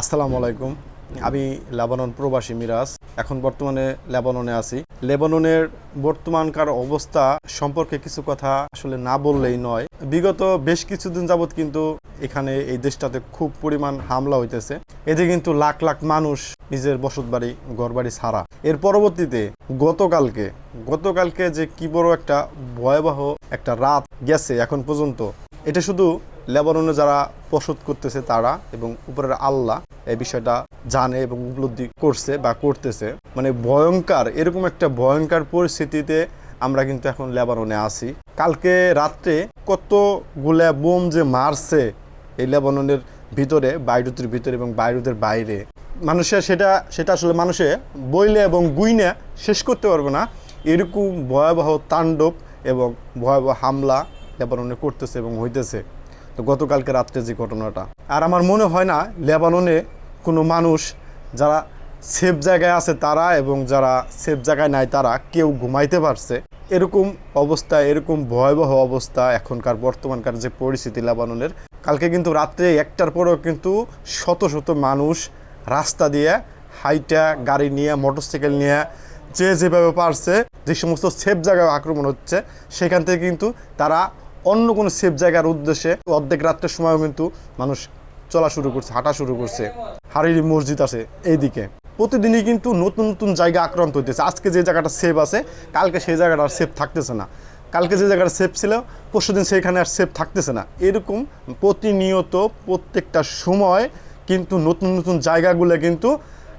আসসালামু আলাইকুম। আমি লেবানন প্রবাসী মিরাজ। এখন বর্তমানে লেবাননে আছি। লেবাননের বর্তমানকার অবস্থা সম্পর্কে কিছু কথা আসলে না বললেই নয়। বিগত বেশ কিছুদিন যাবৎ কিন্তু এখানে এই দেশটাতে খুব পরিমাণ হামলা হইতেছে। এতে কিন্তু লাখ লাখ মানুষ নিজের বসত বসতবাড়ি, ঘরবাড়ি ছাড়া। এর পরবর্তীতে গতকালকে গতকালকে যে কি বড় একটা ভয়াবহ একটা রাত গেছে এখন পর্যন্ত, এটা শুধু লেবাননে যারা প্রসদ করতেছে তারা এবং উপরের আল্লাহ এই বিষয়টা জানে এবং উপলব্ধি করছে বা করতেছে। মানে ভয়ঙ্কর, এরকম একটা ভয়ঙ্কর পরিস্থিতিতে আমরা কিন্তু এখন লেবাননে আছি। কালকে রাত্রে কতগুলা বোম যে মারছে এই লেবাননের ভিতরে, বাইরুতের ভিতরে এবং বাইরুতের বাইরে। মানুষের সেটা সেটা আসলে মানুষে বইলে এবং গুইনে শেষ করতে পারবে না। এরকম ভয়াবহ তাণ্ডব এবং ভয়াবহ হামলা লেবাননে করতেছে এবং হইতেছে। তো গতকালকে রাত্রে যে ঘটনাটা। আর আমার মনে হয় না লেবাননে কোনো মানুষ যারা সেফ জায়গায় আছে তারা এবং যারা সেফ জায়গায় নাই তারা কেউ ঘুমাইতে পারছে। এরকম অবস্থা, এরকম ভয়াবহ অবস্থা এখনকার বর্তমানকার যে পরিস্থিতি লেবাননের। কালকে কিন্তু রাত্রে একটার পরেও কিন্তু শত শত মানুষ রাস্তা দিয়ে হাইটা গাড়ি নিয়ে, মোটরসাইকেল নিয়ে যে যেভাবে পারছে, যে সমস্ত সেফ জায়গায় আক্রমণ হচ্ছে, সেখান থেকে কিন্তু তারা অন্য কোনো সেফ জায়গার উদ্দেশ্যে অর্ধেক রাত্রের সময়ও কিন্তু মানুষ চলা শুরু করছে, হাঁটা শুরু করছে। হারিরি মসজিদ আছে এইদিকে। প্রতিদিনই কিন্তু নতুন নতুন জায়গা আক্রান্ত হইতেছে। আজকে যে জায়গাটা সেফ আছে, কালকে সেই জায়গাটা আর সেফ থাকতেছে না। কালকে যে জায়গাটা সেফ ছিল, পরশু দিন সেইখানে আর সেফ থাকতেছে না। এরকম প্রতিনিয়ত প্রত্যেকটা সময় কিন্তু নতুন নতুন জায়গাগুলো কিন্তু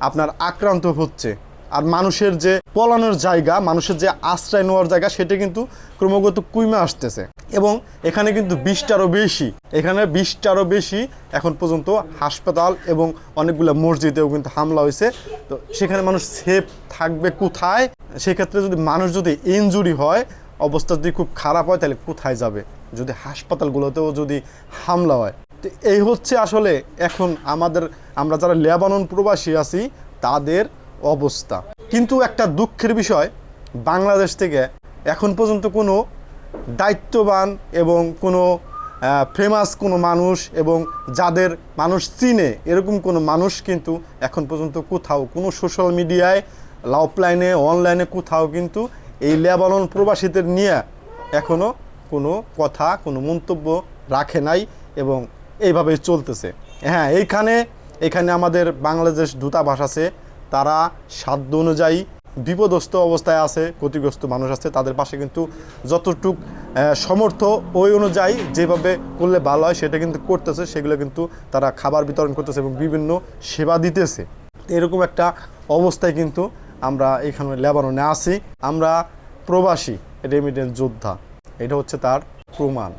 আপনার আক্রান্ত হচ্ছে। আর মানুষের যে পলানোর জায়গা, মানুষের যে আশ্রয় নেওয়ার জায়গা, সেটা কিন্তু ক্রমাগত কুইমে আসতেছে। এবং এখানে কিন্তু বিশটারও বেশি। এখানে বিশটারও বেশি এখন পর্যন্ত হাসপাতাল এবং অনেকগুলো মসজিদেও কিন্তু হামলা হয়েছে। তো সেখানে মানুষ সেফ থাকবে কোথায়? সেক্ষেত্রে যদি মানুষ যদি ইনজুরি হয়, অবস্থা যদি খুব খারাপ হয়, তাহলে কোথায় যাবে? যদি হাসপাতালগুলোতেও যদি হামলা হয়। তো এই হচ্ছে আসলে এখন আমাদের, আমরা যারা লেবানন প্রবাসী আছি, তাদের অবস্থা। কিন্তু একটা দুঃখের বিষয়, বাংলাদেশ থেকে এখন পর্যন্ত কোনো দায়িত্ববান এবং কোনো ফেমাস কোনো মানুষ এবং যাদের মানুষ চিনে, এরকম কোনো মানুষ কিন্তু এখন পর্যন্ত কোথাও, কোনো সোশ্যাল মিডিয়ায় লাইনে অনলাইনে কোথাও কিন্তু এই লেবানন প্রবাসীদের নিয়ে এখনও কোনো কথা, কোনো মন্তব্য রাখে নাই এবং এইভাবেই চলতেছে। হ্যাঁ এইখানে, এখানে আমাদের বাংলাদেশ দূতাবাস আছে, তারা সাধ্য অনুযায়ী বিপদস্ত অবস্থায় আছে, ক্ষতিগ্রস্ত মানুষ আছে, তাদের পাশে কিন্তু যতটুক সমর্থ ওই অনুযায়ী যেভাবে করলে ভালো হয় সেটা কিন্তু করতেছে, সেগুলো কিন্তু তারা খাবার বিতরণ করতেছে এবং বিভিন্ন সেবা দিতেছে। এরকম একটা অবস্থায় কিন্তু আমরা এখানে লেবাননে আছি। আমরা প্রবাসী রেমিডেন্স যোদ্ধা। এটা হচ্ছে তার প্রমাণ।